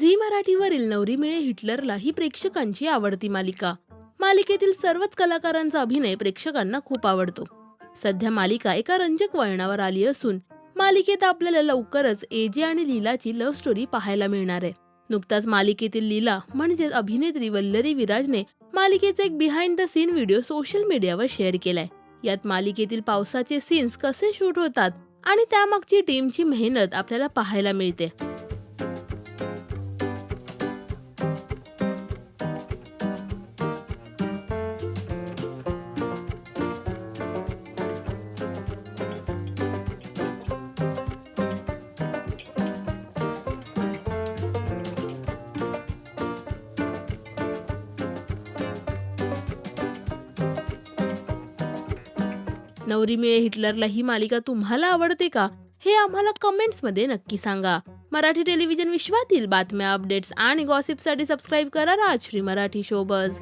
Zee मराठीवरील Navri Mile हिटलरला ही प्रेक्षकांची आवडती मालिका. मालिकेतील सर्वच कलाकारांचा अभिनय प्रेक्षकांना खूप आवडतो. सध्या मालिका एका रंजक वळणावर आली असून मालिकेत आपल्याला लवकरच एजे आणि लीलाची लव्ह स्टोरी पाहायला मिळणार आहे. नुकताच मालिकेतील लीला म्हणजेच अभिनेत्री वल्लरी विराजने मालिकेचा एक behind the scene video social मीडियावर शेअर केलाय. यात मालिकेतील पावसाचे सीन्स कसे शूट होतात आणि त्यामागची टीमची मेहनत आपल्याला पाहायला मिळते. नवरी मिळे हिटलरला ही मालिका तुम्हाला आवडते का? हे आम्हाला कमेंट्समध्ये नक्की सांगा. मराठी टेलिव्हिजन विश्वातील बातम्या अपडेट्स आणि गॉसिपसाठी सबस्क्राईब करा राजश्री मराठी शोबज